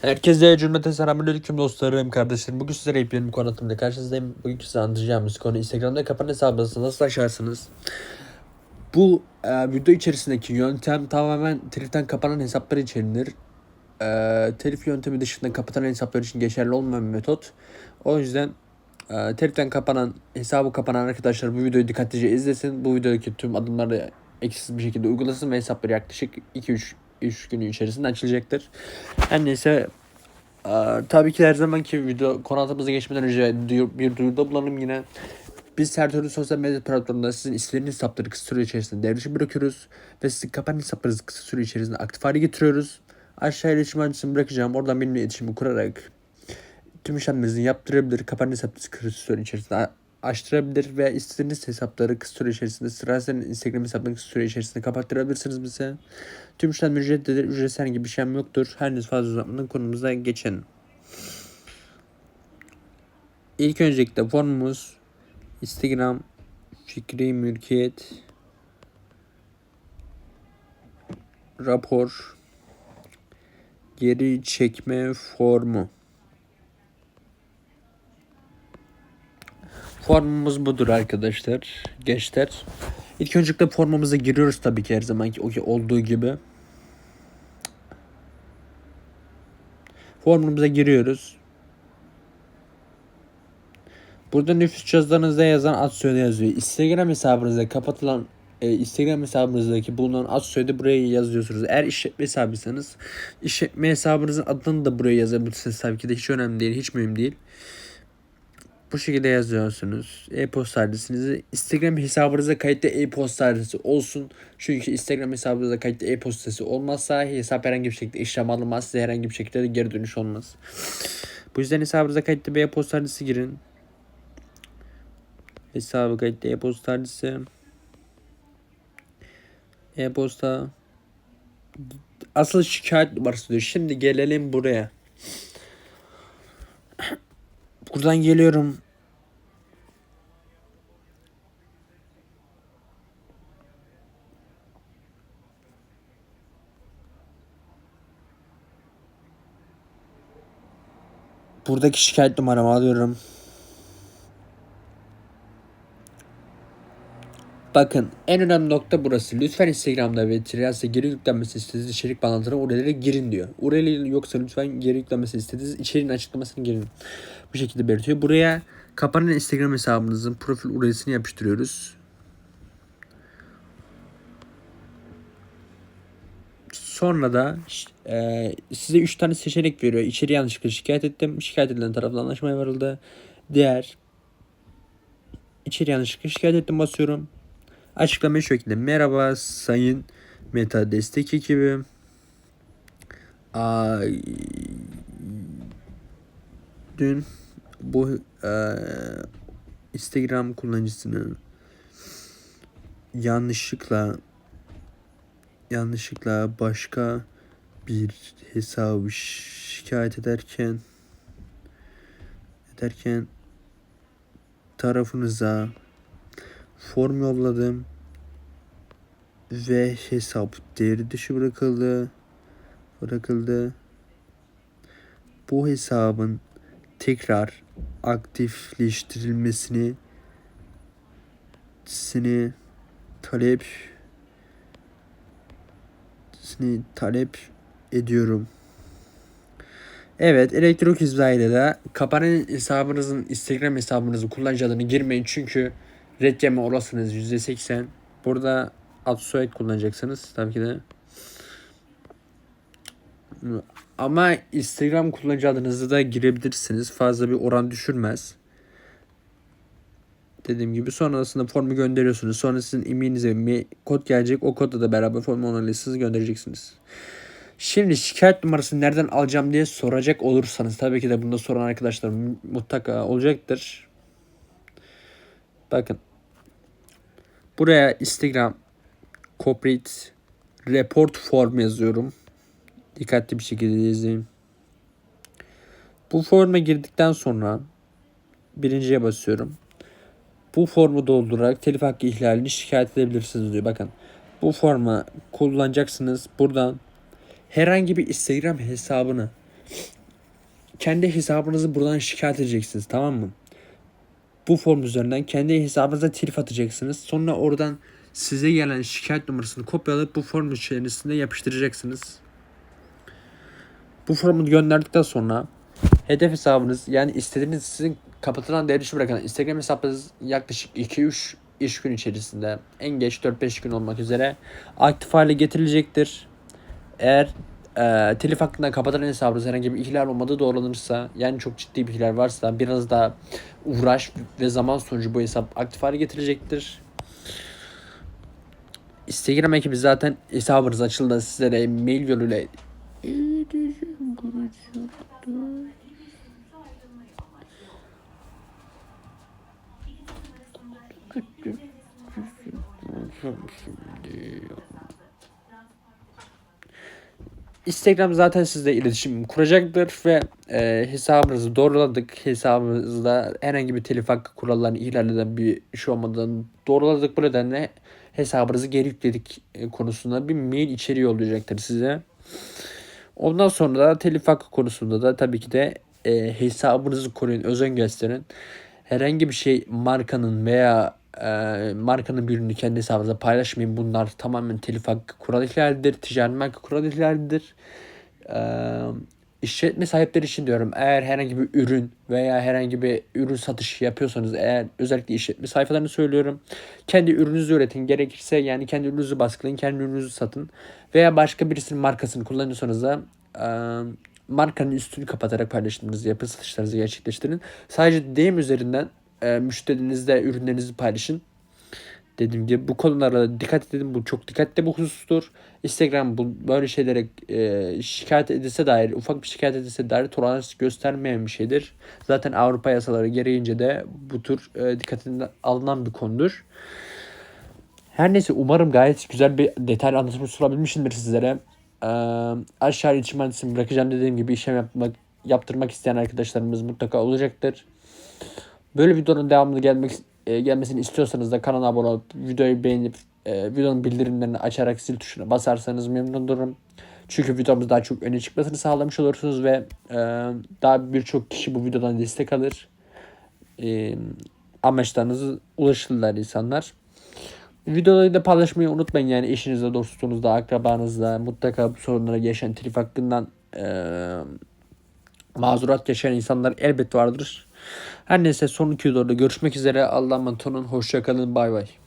Herkese cümleten selamünaleyküm dostlarım, kardeşlerim. Bugün sizlere yepyeni bir konu anlatımda karşınızdayım. Bugün size anlatacağımız konu Instagram'da kapanan hesabınızı nasıl açarsınız? Bu e, video içerisindeki yöntem tamamen teliften kapanan hesaplar içindir. E, telif yöntemi dışında kapatan hesaplar için geçerli olmayan bir metot. O yüzden e, teliften kapanan, hesabı kapanan arkadaşlar bu videoyu dikkatlice izlesin. Bu videodaki tüm adımları eksiksiz bir şekilde uygulasın ve hesapları yaklaşık 2-3 3 günü içerisinde açılacaktır. Her neyse Tabii ki her zamanki video konatımıza geçmeden önce bir duyuruda bulalım yine. Biz her türlü sosyal medya platformunda sizin istediğiniz hesapları kısa süre içerisinde devre bırakıyoruz. Ve sizin kapanan hesaplarınızı kısa süre içerisinde aktif hale getiriyoruz. Aşağıya iletişim adresimi bırakacağım. Oradan benimle iletişimi kurarak tüm işlemlerinizi yaptırabilir. Kapanan hesaplarınızı kısa süre içerisinde açtırabilir ve istediğiniz hesapları kısa süre içerisinde sırasıyla Instagram hesaplarını kısa süre içerisinde kapattırabilirsiniz bize. Tüm işlem ücretlidir. Ücretsiz herhangi bir işlem yoktur. Her neyse fazla uzatmadan konumuza geçelim. İlk öncelikle formumuz Instagram fikri mülkiyet rapor geri çekme formu. Formumuz budur arkadaşlar. Gençler. İlk öncelikle formumuza giriyoruz tabii ki her zamanki olduğu gibi. Formumuza giriyoruz. Burada nüfus cüzdanınızda yazan ad soyadı yazıyor. Instagram hesabınızda kapatılan e, Instagram hesabınızdaki bulunan ad soyadı buraya yazıyorsunuz. Eğer işletme hesabıysanız işletme hesabınızın adını da buraya yazabilirsiniz. Tabii ki de hiç önemli değil, hiç mühim değil. Bu şekilde yazıyorsunuz. E-posta adresinizi Instagram hesabınıza kayıtlı e-posta adresi olsun. Çünkü Instagram hesabınıza kayıtlı e-postası olmazsa hesap herhangi bir şekilde işlem alınmaz. Size herhangi bir şekilde de geri dönüş olmaz. Bu yüzden hesabınıza kayıtlı bir e-posta adresi girin. Hesabı kayıtlı e-posta adresi. E-posta. Asıl şikayet numarası diyor. Şimdi gelelim buraya. Buradan geliyorum. Buradaki şikayet numaramı alıyorum. Bakın en önemli nokta burası. Lütfen Instagram'da ve Trias'ta geri yüklenmesi istediğiniz içerik bağlantılarına URL'lere girin diyor. URL yoksa lütfen geri yüklenmesi istediğiniz içeriğin açıklamasını girin. Bu şekilde belirtiyor. Buraya kapanan Instagram hesabınızın profil URL'sini yapıştırıyoruz. Sonra da e, size 3 tane seçenek veriyor. İçeri yanlışlıkla şikayet ettim. Şikayet edilen tarafla anlaşmaya varıldı. Diğer içeri yanlışlıkla şikayet ettim basıyorum. Açıklama şu şekilde. Merhaba sayın meta destek ekibi. Ay, dün bu e, Instagram kullanıcısının yanlışlıkla yanlışlıkla başka bir hesabı şikayet ederken ederken tarafınıza form yolladım ve hesap devre dışı bırakıldı bırakıldı. Bu hesabın tekrar aktifleştirilmesini sini talep sini talep ediyorum. Evet elektrik hizbayla da kapanan hesabınızın Instagram hesabınızın kullanıcı adını girmeyin çünkü red yeme olasılığınız %80. Burada ad soyad kullanacaksınız tabii ki de. Ama Instagram kullanıcı adınızı da girebilirsiniz. Fazla bir oran düşürmez. Dediğim gibi sonrasında formu gönderiyorsunuz. Sonra sizin e-mailinize bir kod gelecek. O kodla da beraber formu onaylayacaksınız göndereceksiniz. Şimdi şikayet numarasını nereden alacağım diye soracak olursanız tabii ki de bunda soran arkadaşlar mutlaka olacaktır. Bakın. Buraya Instagram corporate report form yazıyorum. Dikkatli bir şekilde izleyin. Bu forma girdikten sonra birinciye basıyorum. Bu formu doldurarak telif hakkı ihlalini şikayet edebilirsiniz diyor. Bakın bu formu kullanacaksınız. Buradan herhangi bir Instagram hesabını kendi hesabınızı buradan şikayet edeceksiniz tamam mı? Bu form üzerinden kendi hesabınıza telif atacaksınız. Sonra oradan size gelen şikayet numarasını kopyalayıp bu form içerisinde yapıştıracaksınız. Bu formu gönderdikten sonra hedef hesabınız yani istediğiniz sizin kapatılan devre bırakan Instagram hesabınız yaklaşık 2-3 iş gün içerisinde en geç 4-5 gün olmak üzere aktif hale getirilecektir. Eğer e, telif hakkında kapatılan hesabınız herhangi bir ihlal olmadığı doğrulanırsa yani çok ciddi bir ihlal varsa biraz daha uğraş ve zaman sonucu bu hesap aktif hale getirilecektir. Instagram ekibi zaten hesabınız açıldığında sizlere mail yoluyla Instagram zaten sizle iletişim kuracaktır ve e, hesabınızı doğruladık. Hesabınızda herhangi bir telif hakkı kurallarını ihlal eden bir şey olmadan doğruladık. Bu nedenle hesabınızı geri yükledik e, konusunda bir mail içeriği olacaktır size. Ondan sonra da telif hakkı konusunda da tabii ki de e, hesabınızı koruyun, özen gösterin. Herhangi bir şey markanın veya e, markanın bir ürünü kendi hesabınıza paylaşmayın. Bunlar tamamen telif hakkı kural ihlalidir. Ticari marka kural ihlalidir. E, işletme sahipleri için diyorum. Eğer herhangi bir ürün veya herhangi bir ürün satışı yapıyorsanız eğer özellikle işletme sayfalarını söylüyorum. Kendi ürününüzü üretin. Gerekirse yani kendi ürününüzü baskılayın. Kendi ürününüzü satın. Veya başka birisinin markasını kullanıyorsanız da e, markanın üstünü kapatarak paylaşımınızı yapın. Satışlarınızı gerçekleştirin. Sadece DM üzerinden e, müşterinizle ürünlerinizi paylaşın. Dediğim gibi bu konulara dikkat edin. Bu çok dikkatli bir husustur. Instagram bu böyle şeylere e, şikayet edilse dair, ufak bir şikayet edilse dair tolerans göstermeyen bir şeydir. Zaten Avrupa yasaları gereğince de bu tür e, dikkatinde alınan bir konudur. Her neyse umarım gayet güzel bir detaylı anlatım sunabilmişimdir sizlere. Ee, aşağı iletişim adresimi bırakacağım dediğim gibi işlem yapmak, yaptırmak isteyen arkadaşlarımız mutlaka olacaktır. Böyle videonun devamlı gelmek e, gelmesini istiyorsanız da kanala abone olup videoyu beğenip e, videonun bildirimlerini açarak zil tuşuna basarsanız memnun olurum. Çünkü videomuz daha çok öne çıkmasını sağlamış olursunuz ve e, daha birçok kişi bu videodan destek alır. E, amaçlarınızı ulaşırlar insanlar. Videoları da paylaşmayı unutmayın yani eşinizle, dostunuzla, akrabanızla mutlaka bu sorunlara yaşayan telif hakkından e, mazurat yaşayan insanlar elbet vardır. Her neyse son iki videoda görüşmek üzere. Allah'a emanet olun. Hoşçakalın. Bay bay.